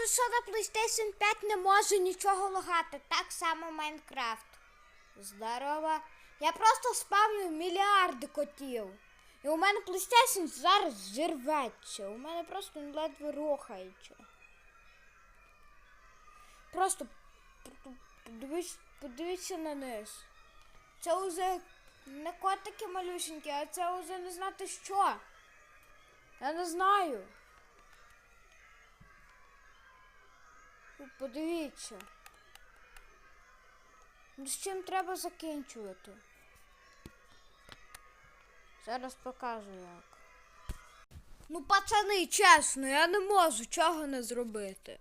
кажуть, що на PlayStation 5 не може нічого лагати. Так само Майнкрафт. Здорово. Я просто спавню мільярди котів. І у мене PlayStation зараз зірветься. У мене просто ледве рухається. Просто подивись, подивіться на низ. Це уже не котики малюсенькі, а це вже не знати що. Я не знаю. Подивіться. Ну з чим треба закінчувати? Зараз покажу як. Ну, пацани, чесно, я не можу чого не зробити.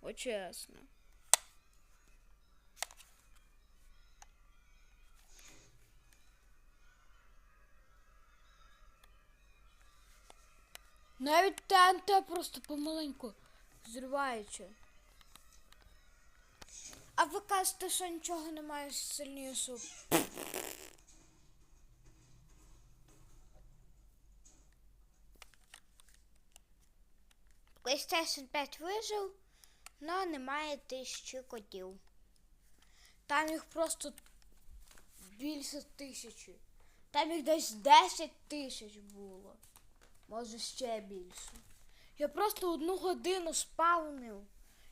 О, чесно. Навіть ТНТ просто помаленьку зривається. А ви кажете, що нічого немає сильнішого. PlayStation 5 вижив, але немає тисячі котів. Там їх просто більше тисячі. Там їх десь 10 тисяч було. Може ще більше. Я просто одну годину спавнив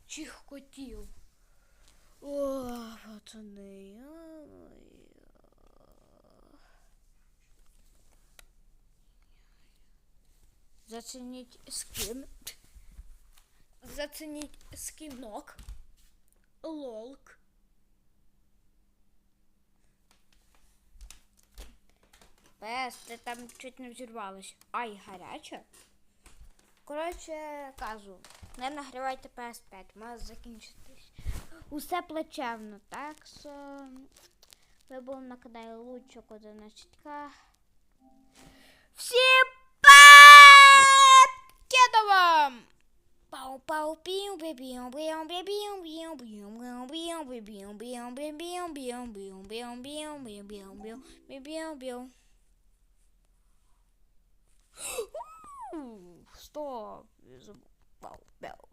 чих котів. О, пацани. ой. Зацініть скін. Зацініть скінок. Лолк. Пес, ти там чуть не взірвалась. Ай, гаряче. Коротше, кажу, не нагрівайте PS5, має закінчитись. Усе плачевно, так що ви були на каналі Лучок 11 Всім пакетовом! Пау пау Ooh, stop. There's bell.